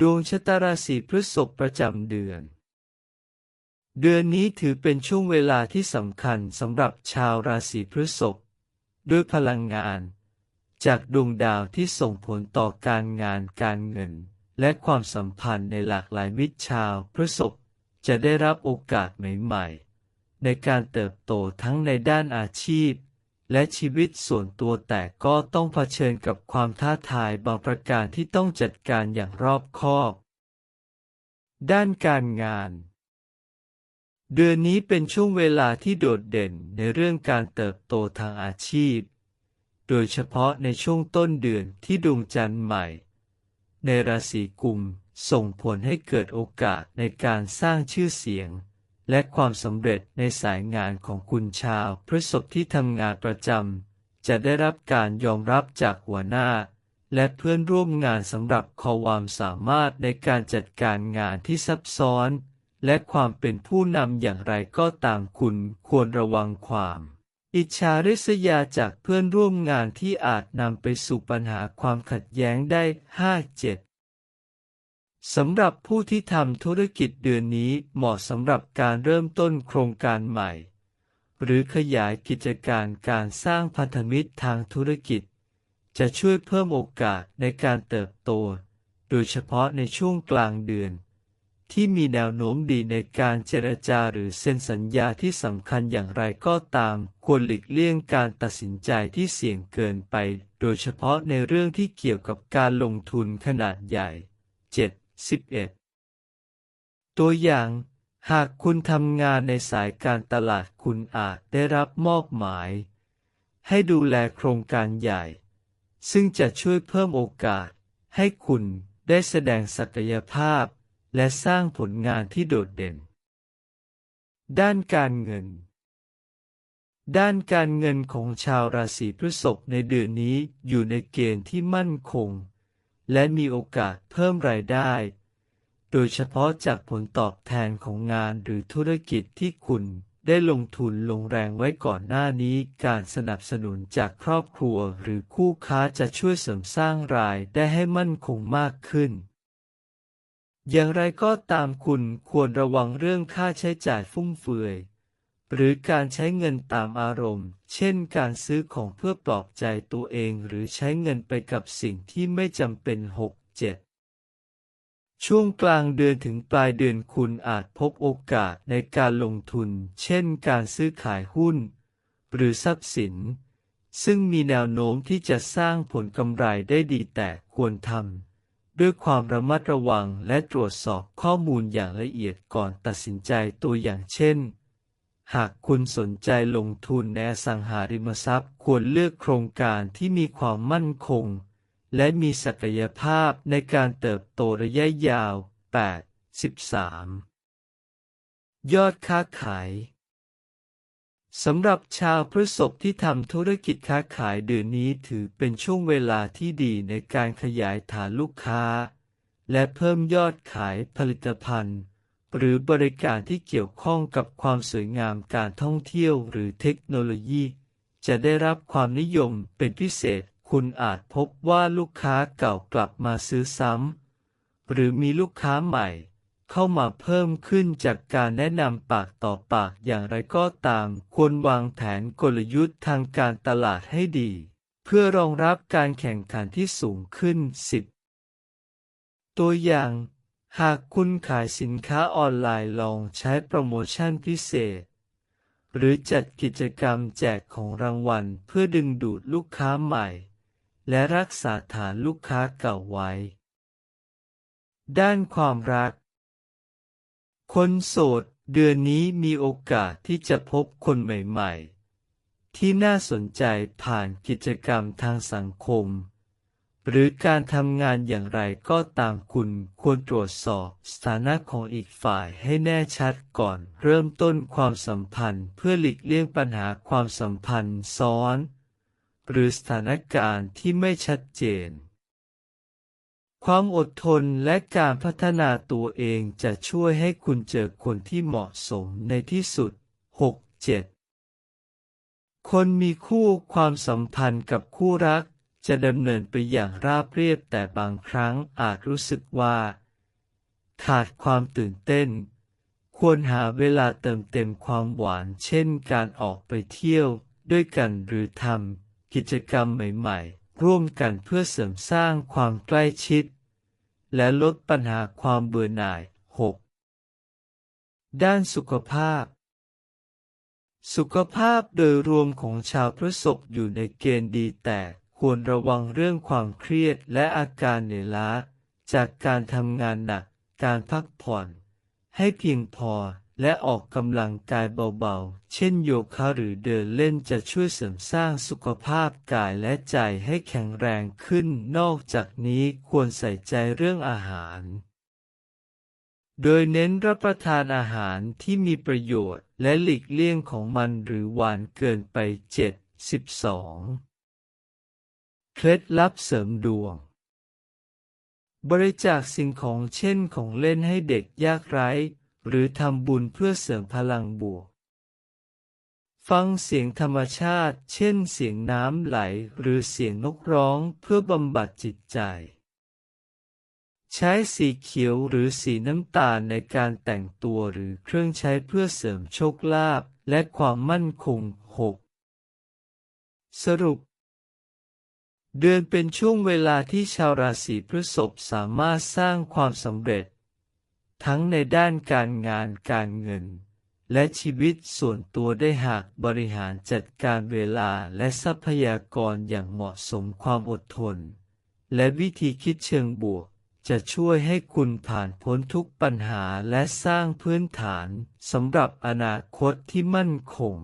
ดวงชะตาราศีพฤษภประจำเดือน เดือนนี้ถือเป็นช่วงเวลาที่สำคัญสำหรับชาวราศีพฤษภด้วยพลังงาน จากดวงดาวที่ส่งผลต่อการงานการเงิน และความสัมพันธ์ในหลากหลายมิตรชาวพฤษภจะได้รับโอกาสใหม่ ๆ ในการเติบโตทั้งในด้านอาชีพ และชีวิตส่วนตัวแต่ก็ต้องเผชิญกับความท้าทายบางประการที่ต้องจัดการอย่างรอบคอบ ด้านการงาน เดือนนี้เป็นช่วงเวลาที่โดดเด่นในเรื่องการเติบโตทางอาชีพ โดยเฉพาะในช่วงต้นเดือนที่ดวงจันทร์ใหม่ ในราศีกุมส่งผลให้เกิดโอกาสในการสร้างชื่อเสียง และความสำเร็จในสายงานของคุณชาวพฤษภที่ทำงานประจำจะได้รับการยอมรับจากหัวหน้า และเพื่อนร่วมงานสำหรับความสามารถในการจัดการงานที่ซับซ้อน และความเป็นผู้นำอย่างไรก็ตามคุณควรระวังความ อิจฉาริษยาจากเพื่อนร่วมงานที่อาจนำไปสู่ปัญหาความขัดแย้งได้5-7 สำหรับผู้ที่ทำธุรกิจเดือนนี้เหมาะสำหรับการเริ่มต้นโครงการใหม่ หรือขยายกิจการการสร้างพันธมิตรทางธุรกิจ จะช่วยเพิ่มโอกาสในการเติบโต โดยเฉพาะในช่วงกลางเดือน ที่มีแนวโน้มดีในการเจรจาหรือเซ็นสัญญาที่สำคัญอย่างไรก็ตาม ควรหลีกเลี่ยงการตัดสินใจที่เสี่ยงเกินไป โดยเฉพาะในเรื่องที่เกี่ยวกับการลงทุนขนาดใหญ่ 7 11 ตัวอย่าง หากคุณทำงานในสายการตลาดคุณอาจได้รับมอบหมาย ให้ดูแลโครงการใหญ่ ซึ่งจะช่วยเพิ่มโอกาส ให้คุณได้แสดงศักยภาพ และสร้างผลงานที่โดดเด่น ด้านการเงิน ด้านการเงินของชาวราศีพฤษภในเดือนนี้อยู่ในเกณฑ์ที่มั่นคง และมีโอกาสเพิ่มรายได้ โดยเฉพาะจากผลตอบแทนของงานหรือธุรกิจที่คุณได้ลงทุนลงแรงไว้ก่อนหน้านี้การสนับสนุนจากครอบครัวหรือคู่ค้าจะช่วยเสริมสร้างรายได้ให้มั่นคงมากขึ้น อย่างไรก็ตามคุณควรระวังเรื่องค่าใช้จ่ายฟุ่มเฟือย หรือการใช้เงินตามอารมณ์ เช่นการซื้อของเพื่อปลอบใจตัวเองหรือใช้เงินไปกับสิ่งที่ไม่จำเป็น 6-7 ช่วงกลางเดือนถึงปลายเดือนคุณอาจพบโอกาสในการลงทุน เช่นการซื้อขายหุ้น หรือทรัพย์สิน ซึ่งมีแนวโน้มที่จะสร้างผลกำไรได้ดีแต่ควรทำด้วยความระมัดระวังและตรวจสอบข้อมูลอย่างละเอียดก่อนตัดสินใจตัวอย่างเช่น หากคุณสนใจลงทุนในอสังหาริมทรัพย์ควรเลือกโครงการที่มีความมั่นคง และมีศักยภาพในการเติบโตระยะยาว 8 13 ยอดค้าขายสำหรับชาวพฤษภที่ทำธุรกิจค้าขายเดือนนี้ถือเป็นช่วงเวลาที่ดีในการขยายฐานลูกค้า และเพิ่มยอดขายผลิตภัณฑ์ หรือบริการที่เกี่ยวข้องกับความสวยงามการท่องเที่ยวหรือเทคโนโลยี จะได้รับความนิยมเป็นพิเศษ คุณอาจพบว่าลูกค้าเก่ากลับมาซื้อซ้ำ หรือมีลูกค้าใหม่ เข้ามาเพิ่มขึ้นจากการแนะนำปากต่อปากอย่างไรก็ตาม ควรวางแผนกลยุทธ์ทางการตลาดให้ดี เพื่อรองรับการแข่งขันที่สูงขึ้น 10 ตัวอย่าง หากคุณขายสินค้าออนไลน์ลองใช้โปรโมชั่นพิเศษ หรือจัดกิจกรรมแจกของรางวัลเพื่อดึงดูดลูกค้าใหม่ และรักษาฐานลูกค้าเก่าไว้ ด้านความรัก คนโสดเดือนนี้มีโอกาสที่จะพบคนใหม่ ๆ ที่น่าสนใจผ่านกิจกรรมทางสังคม หรือการทำงานอย่างไรก็ตามคุณควรตรวจสอบสถานะของอีกฝ่ายให้แน่ชัดก่อน เริ่มต้นความสัมพันธ์เพื่อหลีกเลี่ยงปัญหาความสัมพันธ์ซ้อน หรือสถานการณ์ที่ไม่ชัดเจน ความอดทนและการพัฒนาตัวเองจะช่วยให้คุณเจอคนที่เหมาะสมในที่สุด 6-7คนมีคู่ความสัมพันธ์กับคู่รัก จะดำเนินไปอย่างราบเรียบแต่บางครั้งอาจรู้สึกว่า ขาดความตื่นเต้น ควรหาเวลาเติมเต็มความหวาน เช่นการออกไปเที่ยวด้วยกันหรือทำกิจกรรมใหม่ๆ ร่วมกันเพื่อเสริมสร้างความใกล้ชิด และลดปัญหาความเบื่อหน่าย 6. ด้านสุขภาพสุขภาพโดยรวมของชาวพฤษภอยู่ในเกณฑ์ดีแต่ ควรระวังเรื่องความเครียดและอาการเหนื่อยล้า จากการทำงานหนัก การพักผ่อน ให้เพียงพอและออกกำลังกายเบาๆ เช่นโยคะหรือเดินเล่นจะช่วยเสริมสร้างสุขภาพกายและใจให้แข็งแรงขึ้น นอกจากนี้ควรใส่ใจเรื่องอาหาร โดยเน้นรับประทานอาหารที่มีประโยชน์และหลีกเลี่ยงของมันหรือหวานเกินไป 7 12 เคล็ดลับเสริมดวง บริจาคสิ่งของเช่นของเล่นให้เด็กยากไร้ หรือทำบุญเพื่อเสริมพลังบวก ฟังเสียงธรรมชาติ เช่นเสียงน้ำไหลหรือเสียงนกร้องเพื่อบำบัดจิตใจ ใช้สีเขียวหรือสีน้ำตาลในการแต่งตัวหรือเครื่องใช้เพื่อเสริมโชคลาภและความมั่นคง 6. สรุป เดือนเป็นช่วงเวลาที่ชาวราศีพฤษภสามารถสร้างความสำเร็จ ทั้งในด้านการงานการเงิน และชีวิตส่วนตัวได้หากบริหารจัดการเวลาและทรัพยากรอย่างเหมาะสมความอดทน และวิธีคิดเชิงบวก จะช่วยให้คุณผ่านพ้นทุกปัญหาและสร้างพื้นฐานสำหรับอนาคตที่มั่นคง